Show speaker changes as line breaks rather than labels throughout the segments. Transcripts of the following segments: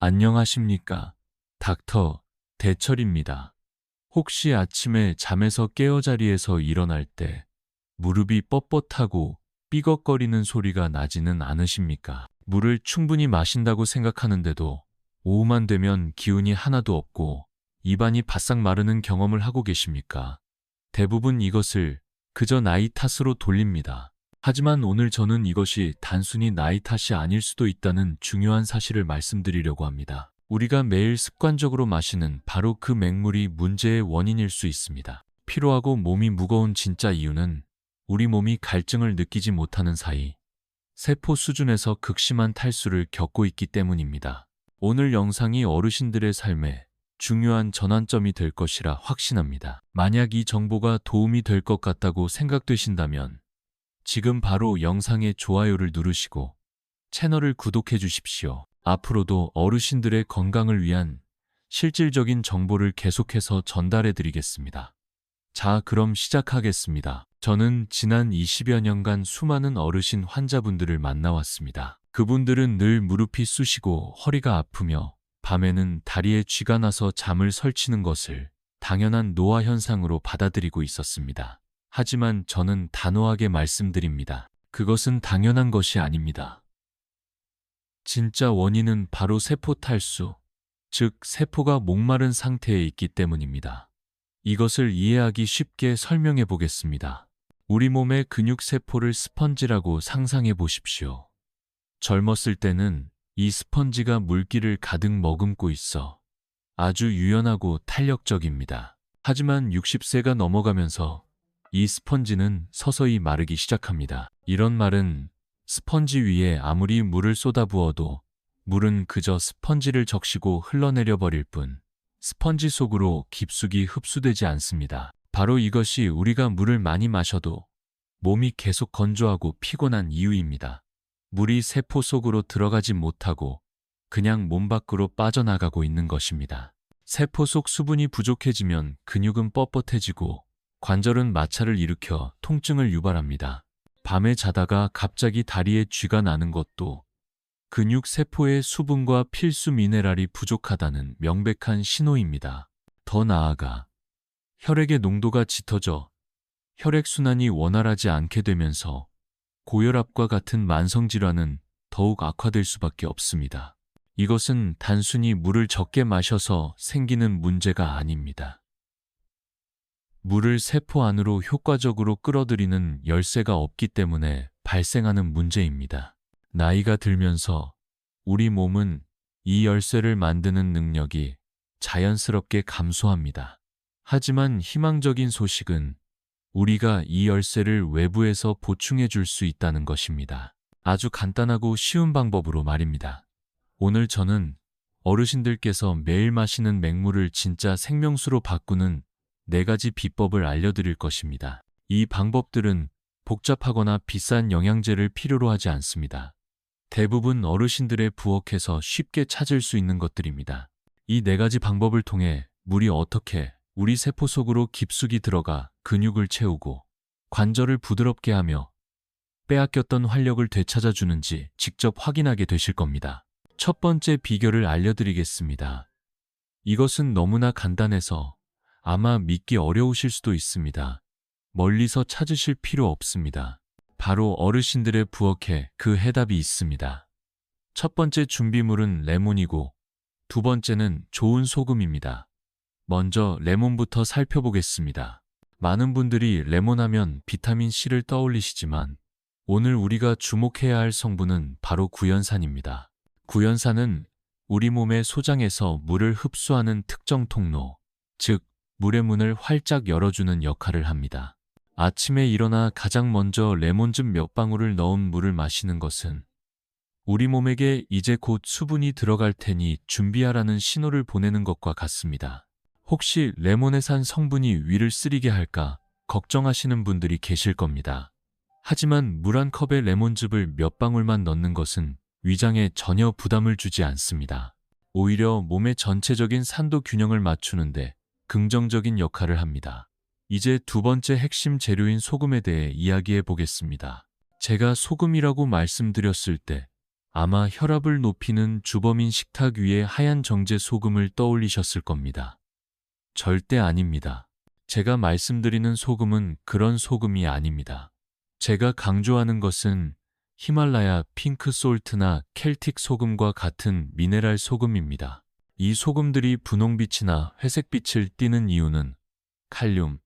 안녕하십니까. 닥터 대철입니다. 혹시 아침에 잠에서 깨어 자리에서 일어날 때 무릎이 뻣뻣하고 삐걱거리는 소리가 나지는 않으십니까? 물을 충분히 마신다고 생각하는데도 오후만 되면 기운이 하나도 없고 입안이 바싹 마르는 경험을 하고 계십니까? 대부분 이것을 그저 나이 탓으로 돌립니다. 하지만 오늘 저는 이것이 단순히 나이 탓이 아닐 수도 있다는 중요한 사실을 말씀드리려고 합니다. 우리가 매일 습관적으로 마시는 바로 그 맹물이 문제의 원인일 수 있습니다. 피로하고 몸이 무거운 진짜 이유는 우리 몸이 갈증을 느끼지 못하는 사이 세포 수준에서 극심한 탈수를 겪고 있기 때문입니다. 오늘 영상이 어르신들의 삶에 중요한 전환점이 될 것이라 확신합니다. 만약 이 정보가 도움이 될 것 같다고 생각되신다면 지금 바로 영상에 좋아요를 누르시고 채널을 구독해 주십시오. 앞으로도 어르신들의 건강을 위한 실질적인 정보를 계속해서 전달해 드리겠습니다. 자, 그럼 시작하겠습니다. 저는 지난 20여 년간 수많은 어르신 환자분들을 만나왔습니다. 그분들은 늘 무릎이 쑤시고 허리가 아프며 밤에는 다리에 쥐가 나서 잠을 설치는 것을 당연한 노화 현상으로 받아들이고 있었습니다. 하지만 저는 단호하게 말씀드립니다. 그것은 당연한 것이 아닙니다. 진짜 원인은 바로 세포 탈수, 즉 세포가 목마른 상태에 있기 때문입니다. 이것을 이해하기 쉽게 설명해 보겠습니다. 우리 몸의 근육 세포를 스펀지라고 상상해 보십시오. 젊었을 때는 이 스펀지가 물기를 가득 머금고 있어 아주 유연하고 탄력적입니다. 하지만 60세가 넘어가면서 이 스펀지는 서서히 마르기 시작합니다. 이런 말은 스펀지 위에 아무리 물을 쏟아부어도 물은 그저 스펀지를 적시고 흘러내려 버릴 뿐 스펀지 속으로 깊숙이 흡수되지 않습니다. 바로 이것이 우리가 물을 많이 마셔도 몸이 계속 건조하고 피곤한 이유입니다. 물이 세포 속으로 들어가지 못하고 그냥 몸 밖으로 빠져나가고 있는 것입니다. 세포 속 수분이 부족해지면 근육은 뻣뻣해지고 관절은 마찰을 일으켜 통증을 유발합니다. 밤에 자다가 갑자기 다리에 쥐가 나는 것도 근육 세포의 수분과 필수 미네랄이 부족하다는 명백한 신호입니다. 더 나아가 혈액의 농도가 짙어져 혈액순환이 원활하지 않게 되면서 고혈압과 같은 만성질환은 더욱 악화될 수밖에 없습니다. 이것은 단순히 물을 적게 마셔서 생기는 문제가 아닙니다. 물을 세포 안으로 효과적으로 끌어들이는 열쇠가 없기 때문에 발생하는 문제입니다. 나이가 들면서 우리 몸은 이 열쇠를 만드는 능력이 자연스럽게 감소합니다. 하지만 희망적인 소식은 우리가 이 열쇠를 외부에서 보충해 줄 수 있다는 것입니다. 아주 간단하고 쉬운 방법으로 말입니다. 오늘 저는 어르신들께서 매일 마시는 맹물을 진짜 생명수로 바꾸는 네 가지 비법을 알려드릴 것입니다. 이 방법들은 복잡하거나 비싼 영양제를 필요로 하지 않습니다. 대부분 어르신들의 부엌에서 쉽게 찾을 수 있는 것들입니다. 이 네 가지 방법을 통해 물이 어떻게 우리 세포 속으로 깊숙이 들어가 근육을 채우고 관절을 부드럽게 하며 빼앗겼던 활력을 되찾아 주는지 직접 확인하게 되실 겁니다. 첫 번째 비결을 알려드리겠습니다. 이것은 너무나 간단해서 아마 믿기 어려우실 수도 있습니다. 멀리서 찾으실 필요 없습니다. 바로 어르신들의 부엌에 그 해답이 있습니다. 첫 번째 준비물은 레몬이고 두 번째는 좋은 소금입니다. 먼저 레몬부터 살펴보겠습니다. 많은 분들이 레몬하면 비타민C를 떠올리시지만 오늘 우리가 주목해야 할 성분은 바로 구연산입니다. 구연산은 우리 몸의 소장에서 물을 흡수하는 특정 통로, 즉 물의 문을 활짝 열어주는 역할을 합니다. 아침에 일어나 가장 먼저 레몬즙 몇 방울을 넣은 물을 마시는 것은 우리 몸에게 이제 곧 수분이 들어갈 테니 준비하라는 신호를 보내는 것과 같습니다. 혹시 레몬에 산 성분이 위를 쓰리게 할까 걱정하시는 분들이 계실 겁니다. 하지만 물 한 컵에 레몬즙을 몇 방울만 넣는 것은 위장에 전혀 부담을 주지 않습니다. 오히려 몸의 전체적인 산도 균형을 맞추는데 긍정적인 역할을 합니다. 이제 두 번째 핵심 재료인 소금에 대해 이야기해 보겠습니다. 제가 소금이라고 말씀드렸을 때 아마 혈압을 높이는 주범인 식탁 위에 하얀 정제 소금을 떠올리셨을 겁니다. 절대 아닙니다. 제가 말씀드리는 소금은 그런 소금이 아닙니다. 제가 강조하는 것은 히말라야 핑크 솔트나 켈틱 소금과 같은 미네랄 소금입니다. 이 소금들이 분홍빛이나 회색빛을 띠는 이유는 칼륨,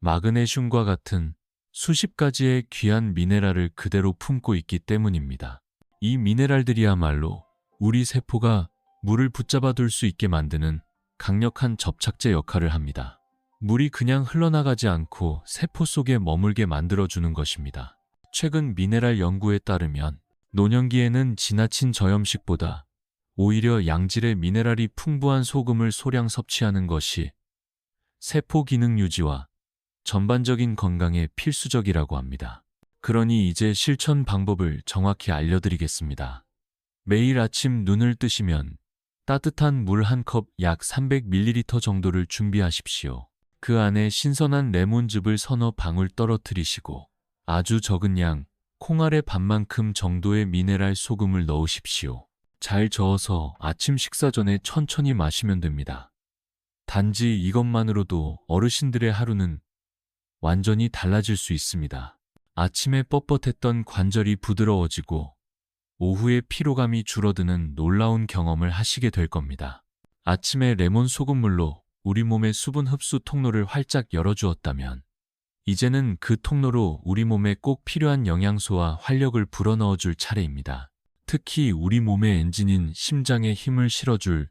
마그네슘과 같은 수십 가지의 귀한 미네랄을 그대로 품고 있기 때문입니다. 이 미네랄들이야말로 우리 세포가 물을 붙잡아 둘 수 있게 만드는 강력한 접착제 역할을 합니다. 물이 그냥 흘러나가지 않고 세포 속에 머물게 만들어주는 것입니다. 최근 미네랄 연구에 따르면 노년기에는 지나친 저염식보다 오히려 양질의 미네랄이 풍부한 소금을 소량 섭취하는 것이 세포 기능 유지와 전반적인 건강에 필수적이라고 합니다. 그러니 이제 실천 방법을 정확히 알려드리겠습니다. 매일 아침 눈을 뜨시면 따뜻한 물 한 컵 약 300ml 정도를 준비하십시오. 그 안에 신선한 레몬즙을 서너 방울 떨어뜨리시고 아주 적은 양, 콩알의 반만큼 정도의 미네랄 소금을 넣으십시오. 잘 저어서 아침 식사 전에 천천히 마시면 됩니다. 단지 이것만으로도 어르신들의 하루는 완전히 달라질 수 있습니다. 아침에 뻣뻣했던 관절이 부드러워지고 오후에 피로감이 줄어드는 놀라운 경험을 하시게 될 겁니다. 아침에 레몬 소금물로 우리 몸의 수분 흡수 통로를 활짝 열어주었다면 이제는 그 통로로 우리 몸에 꼭 필요한 영양소와 활력을 불어넣어 줄 차례입니다. 특히 우리 몸의 엔진인 심장에 힘을 실어줄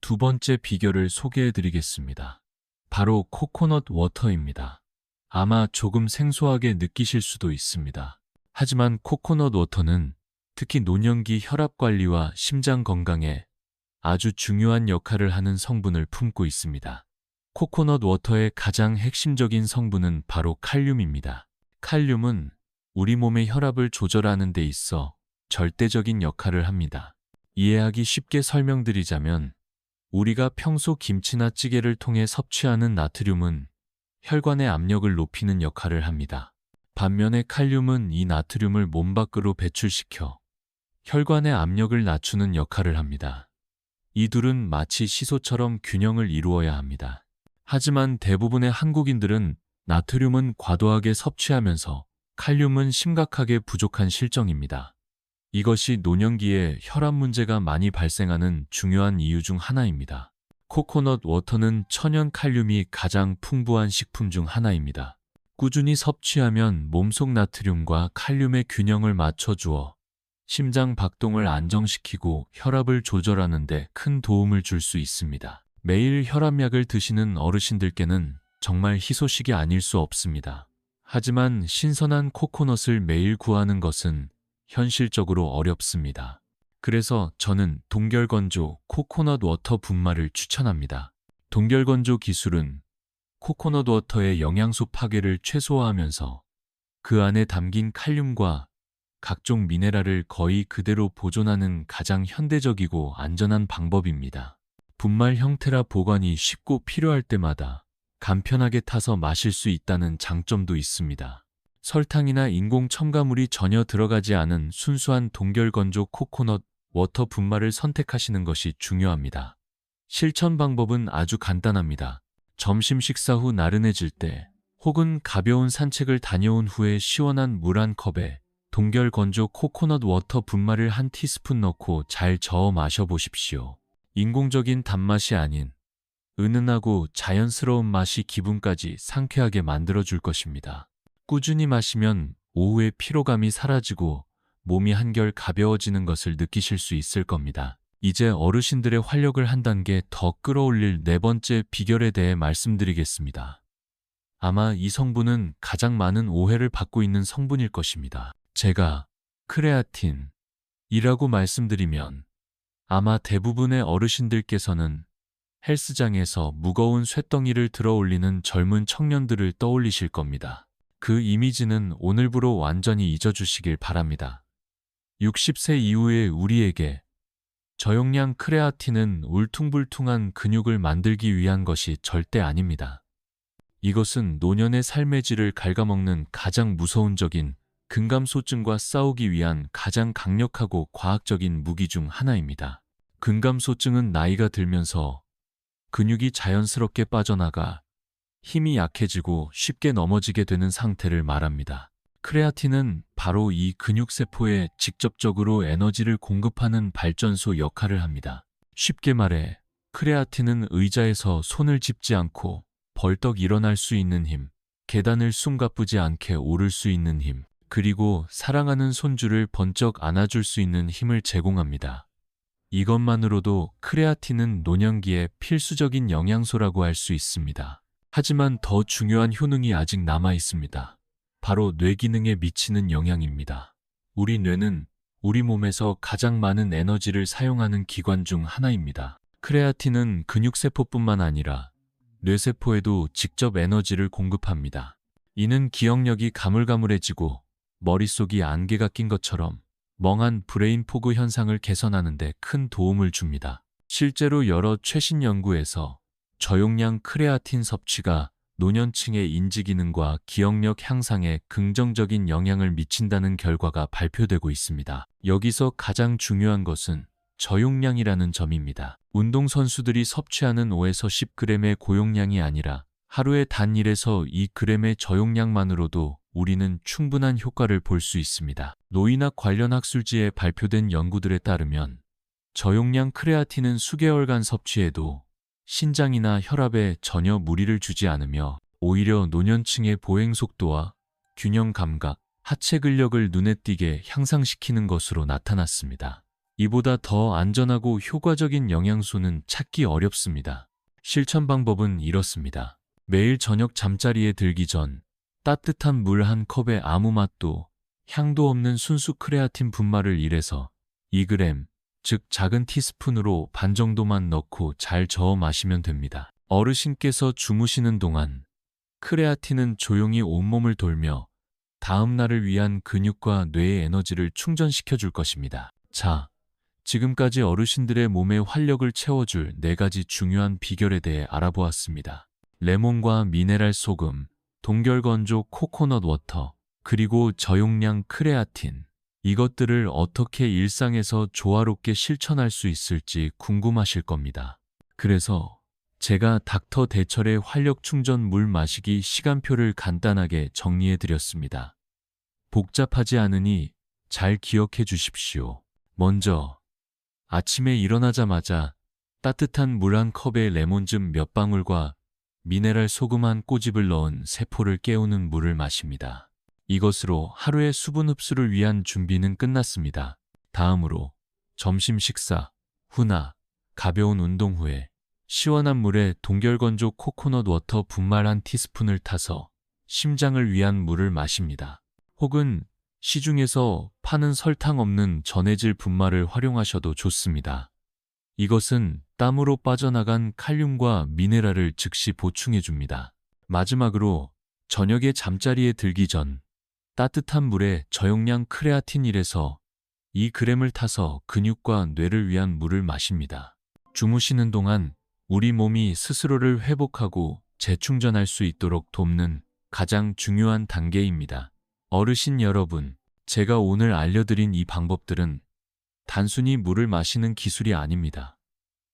두 번째 비결을 소개해 드리겠습니다. 바로 코코넛 워터입니다. 아마 조금 생소하게 느끼실 수도 있습니다. 하지만 코코넛 워터는 특히 노년기 혈압 관리와 심장 건강에 아주 중요한 역할을 하는 성분을 품고 있습니다. 코코넛 워터의 가장 핵심적인 성분은 바로 칼륨입니다. 칼륨은 우리 몸의 혈압을 조절하는 데 있어 절대적인 역할을 합니다. 이해하기 쉽게 설명드리자면 우리가 평소 김치나 찌개를 통해 섭취하는 나트륨은 혈관의 압력을 높이는 역할을 합니다. 반면에 칼륨은 이 나트륨을 몸 밖으로 배출시켜 혈관의 압력을 낮추는 역할을 합니다. 이 둘은 마치 시소처럼 균형을 이루어야 합니다. 하지만 대부분의 한국인들은 나트륨은 과도하게 섭취하면서 칼륨은 심각하게 부족한 실정입니다. 이것이 노년기에 혈압 문제가 많이 발생하는 중요한 이유 중 하나입니다. 코코넛 워터는 천연 칼륨이 가장 풍부한 식품 중 하나입니다. 꾸준히 섭취하면 몸속 나트륨과 칼륨의 균형을 맞춰주어 심장 박동을 안정시키고 혈압을 조절하는 데 큰 도움을 줄 수 있습니다. 매일 혈압약을 드시는 어르신들께는 정말 희소식이 아닐 수 없습니다. 하지만 신선한 코코넛을 매일 구하는 것은 현실적으로 어렵습니다. 그래서 저는 동결건조 코코넛 워터 분말을 추천합니다. 동결건조 기술은 코코넛 워터의 영양소 파괴를 최소화하면서 그 안에 담긴 칼륨과 각종 미네랄을 거의 그대로 보존하는 가장 현대적이고 안전한 방법입니다. 분말 형태라 보관이 쉽고 필요할 때마다 간편하게 타서 마실 수 있다는 장점도 있습니다. 설탕이나 인공 첨가물이 전혀 들어가지 않은 순수한 동결건조 코코넛 워터 분말을 선택하시는 것이 중요합니다. 실천 방법은 아주 간단합니다. 점심 식사 후 나른해질 때 혹은 가벼운 산책을 다녀온 후에 시원한 물 한 컵에 동결 건조 코코넛 워터 분말을 한 티스푼 넣고 잘 저어 마셔보십시오. 인공적인 단맛이 아닌 은은하고 자연스러운 맛이 기분까지 상쾌하게 만들어줄 것입니다. 꾸준히 마시면 오후에 피로감이 사라지고 몸이 한결 가벼워지는 것을 느끼실 수 있을 겁니다. 이제 어르신들의 활력을 한 단계 더 끌어올릴 네 번째 비결에 대해 말씀드리겠습니다. 아마 이 성분은 가장 많은 오해를 받고 있는 성분일 것입니다. 제가 크레아틴 이라고 말씀드리면 아마 대부분의 어르신들께서는 헬스장에서 무거운 쇳덩이를 들어 올리는 젊은 청년들을 떠올리실 겁니다. 그 이미지는 오늘부로 완전히 잊어주시길 바랍니다. 60세 이후의 우리에게 저용량 크레아틴은 울퉁불퉁한 근육을 만들기 위한 것이 절대 아닙니다. 이것은 노년의 삶의 질을 갉아먹는 가장 무서운 적인 근감소증과 싸우기 위한 가장 강력하고 과학적인 무기 중 하나입니다. 근감소증은 나이가 들면서 근육이 자연스럽게 빠져나가 힘이 약해지고 쉽게 넘어지게 되는 상태를 말합니다. 크레아틴은 바로 이 근육세포에 직접적으로 에너지를 공급하는 발전소 역할을 합니다. 쉽게 말해, 크레아틴은 의자에서 손을 짚지 않고 벌떡 일어날 수 있는 힘, 계단을 숨가쁘지 않게 오를 수 있는 힘, 그리고 사랑하는 손주를 번쩍 안아줄 수 있는 힘을 제공합니다. 이것만으로도 크레아틴은 노년기에 필수적인 영양소라고 할 수 있습니다. 하지만 더 중요한 효능이 아직 남아 있습니다. 바로 뇌 기능에 미치는 영향입니다. 우리 뇌는 우리 몸에서 가장 많은 에너지를 사용하는 기관 중 하나입니다. 크레아틴은 근육세포뿐만 아니라 뇌세포에도 직접 에너지를 공급합니다. 이는 기억력이 가물가물해지고 머릿속이 안개가 낀 것처럼 멍한 브레인 포그 현상을 개선하는 데 큰 도움을 줍니다. 실제로 여러 최신 연구에서 저용량 크레아틴 섭취가 노년층의 인지 기능과 기억력 향상에 긍정적인 영향을 미친다는 결과가 발표되고 있습니다. 여기서 가장 중요한 것은 저용량이라는 점입니다. 운동선수들이 섭취하는 5에서 10g의 고용량이 아니라 하루에 단 1에서 2g의 저용량만으로도 우리는 충분한 효과를 볼 수 있습니다. 노인학 관련 학술지에 발표된 연구들에 따르면 저용량 크레아틴은 수개월간 섭취해도 신장이나 혈압에 전혀 무리를 주지 않으며 오히려 노년층의 보행 속도와 균형 감각, 하체 근력을 눈에 띄게 향상시키는 것으로 나타났습니다. 이보다 더 안전하고 효과적인 영양소는 찾기 어렵습니다. 실천 방법은 이렇습니다. 매일 저녁 잠자리에 들기 전 따뜻한 물 한 컵에 아무 맛도 향도 없는 순수 크레아틴 분말을 1에서 2g, 즉 작은 티스푼으로 반 정도만 넣고 잘 저어 마시면 됩니다. 어르신께서 주무시는 동안 크레아틴은 조용히 온몸을 돌며 다음 날을 위한 근육과 뇌의 에너지를 충전시켜 줄 것입니다. 자, 지금까지 어르신들의 몸에 활력을 채워줄 네 가지 중요한 비결에 대해 알아보았습니다. 레몬과 미네랄 소금, 동결건조 코코넛 워터, 그리고 저용량 크레아틴. 이것들을 어떻게 일상에서 조화롭게 실천할 수 있을지 궁금하실 겁니다. 그래서 제가 닥터 대철의 활력 충전 물 마시기 시간표를 간단하게 정리해 드렸습니다. 복잡하지 않으니 잘 기억해 주십시오. 먼저 아침에 일어나자마자 따뜻한 물 한 컵에 레몬즙 몇 방울과 미네랄 소금 한 꼬집을 넣은 세포를 깨우는 물을 마십니다. 이것으로 하루의 수분 흡수를 위한 준비는 끝났습니다. 다음으로 점심 식사 후나 가벼운 운동 후에 시원한 물에 동결건조 코코넛 워터 분말 한 티스푼을 타서 심장을 위한 물을 마십니다. 혹은 시중에서 파는 설탕 없는 전해질 분말을 활용하셔도 좋습니다. 이것은 땀으로 빠져나간 칼륨과 미네랄을 즉시 보충해 줍니다. 마지막으로 저녁에 잠자리에 들기 전 따뜻한 물에 저용량 크레아틴 1에서 2g을 타서 근육과 뇌를 위한 물을 마십니다. 주무시는 동안 우리 몸이 스스로를 회복하고 재충전할 수 있도록 돕는 가장 중요한 단계입니다. 어르신 여러분, 제가 오늘 알려드린 이 방법들은 단순히 물을 마시는 기술이 아닙니다.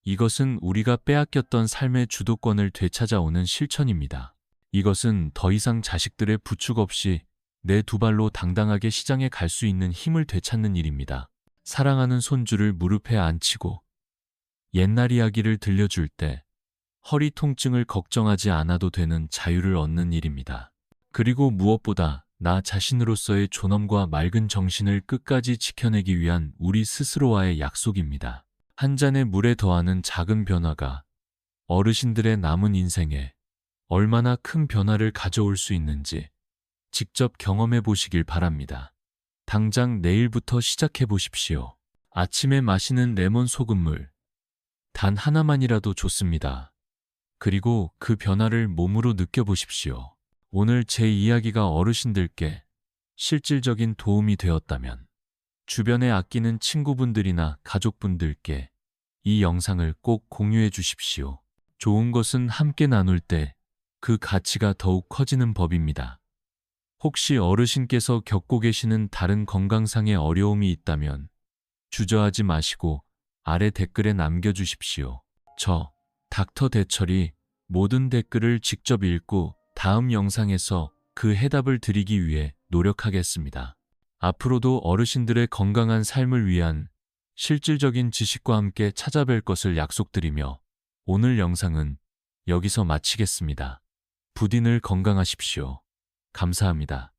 이것은 우리가 빼앗겼던 삶의 주도권을 되찾아오는 실천입니다. 이것은 더 이상 자식들의 부축 없이 내 두 발로 당당하게 시장에 갈 수 있는 힘을 되찾는 일입니다. 사랑하는 손주를 무릎에 앉히고 옛날 이야기를 들려줄 때 허리 통증을 걱정하지 않아도 되는 자유를 얻는 일입니다. 그리고 무엇보다 나 자신으로서의 존엄과 맑은 정신을 끝까지 지켜내기 위한 우리 스스로와의 약속입니다. 한 잔의 물에 더하는 작은 변화가 어르신들의 남은 인생에 얼마나 큰 변화를 가져올 수 있는지 직접 경험해 보시길 바랍니다. 당장 내일부터 시작해 보십시오. 아침에 마시는 레몬 소금물. 단 하나만이라도 좋습니다. 그리고 그 변화를 몸으로 느껴보십시오. 오늘 제 이야기가 어르신들께 실질적인 도움이 되었다면 주변에 아끼는 친구분들이나 가족분들께 이 영상을 꼭 공유해 주십시오. 좋은 것은 함께 나눌 때 그 가치가 더욱 커지는 법입니다. 혹시 어르신께서 겪고 계시는 다른 건강상의 어려움이 있다면 주저하지 마시고 아래 댓글에 남겨주십시오. 저, 닥터 대철이 모든 댓글을 직접 읽고 다음 영상에서 그 해답을 드리기 위해 노력하겠습니다. 앞으로도 어르신들의 건강한 삶을 위한 실질적인 지식과 함께 찾아뵐 것을 약속드리며 오늘 영상은 여기서 마치겠습니다. 부디 늘 건강하십시오. 감사합니다.